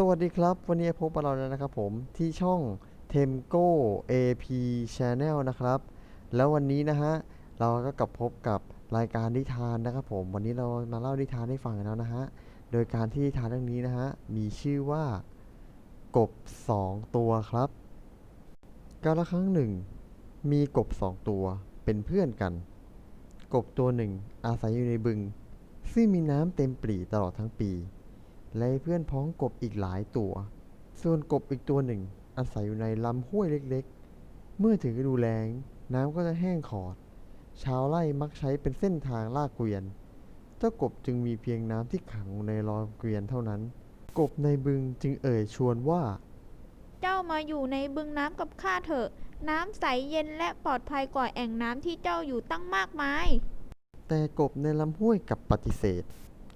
สวัสดีครับ วันนี้พบกับเราแล้วนะครับผมที่ช่อง Temco AP Channel นะครับ แล้ววันนี้นะฮะเราก็กลับพบกับรายการนิทานนะครับผม วันนี้เรามาเล่านิทานให้ฟังแล้วนะฮะโดยการที่นิทานเรื่องนี้นะฮะมีชื่อว่ากบสองตัวครับกาลครั้งหนึ่ง มีกบสองตัวเป็นเพื่อนกัน กบตัวหนึ่งอาศัยอยู่ในบึง ซึ่งมีน้ำเต็มปรีตลอดทั้งปี และเพื่อนพ้องกบอีกหลายตัว ส่วนกบอีกตัวหนึ่ง อาศัยอยู่ในลำห้วยเล็กๆ เมื่อถึงฤดูแล้งน้ำก็จะแห้งขอด ชาวไร่มักใช้เป็นเส้นทางลากเกวียน เจ้ากบจึงมีเพียงน้ำที่ขังในรอเกวียนเท่านั้น กบในบึงจึงเอ่ยชวนว่า เจ้ามาอยู่ในบึงน้ำกับข้าเถอะ น้ำใสเย็นและปลอดภัยกว่าแอ่งน้ำที่เจ้าอยู่ตั้งมากมาย แต่กบในลำห้วยกลับปฏิเสธ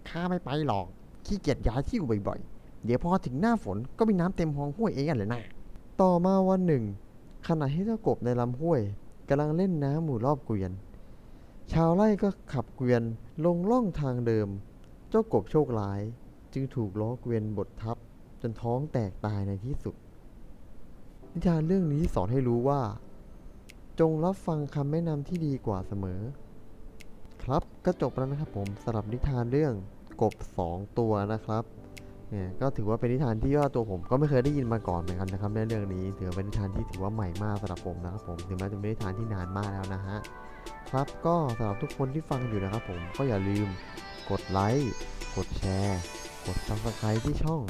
ข้าไม่ไปหรอก ขี้เกียจย้ายที่อยู่บ่อยๆ เดี๋ยวพอถึงหน้าฝนก็มีน้ำเต็มห้องห้วยเองกันเลยนะ ต่อมาวันหนึ่ง ขณะที่เจ้ากบในลำห้วยกำลังเล่นน้ำหมู่รอบเกวียน ชาวไร่ก็ขับเกวียนลงล่องทางเดิม เจ้ากบโชคร้าย จึงถูกล้อเกวียนบดทับ จนท้องแตกตายในที่สุด นิทานเรื่องนี้สอนให้รู้ว่า จงรับฟังคำแนะนำที่ดีกว่าเสมอ ครับก็จบแล้วนะครับผมสำหรับนิทานเรื่อง กบสองตัวนะครับเนี่ยก็ถือว่าเป็นนิทานที่ว่าตัวผมก็ไม่เคยได้ยินมาก่อนเหมือนกันนะครับในเรื่องนี้ถือว่าเป็นนิทานที่ถือว่าใหม่มากสำหรับผมนะครับผมถึงแม้จะเป็นนิทานที่นานมากแล้วนะฮะครับก็สำหรับทุกคนที่ฟังอยู่นะครับผมก็อย่าลืมกดไลค์กดแชร์ กด subscribe ที่ช่อง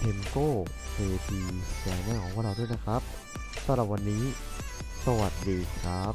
Temco KP Channel ของพวกเราด้วยนะครับสำหรับวันนี้ สวัสดีครับ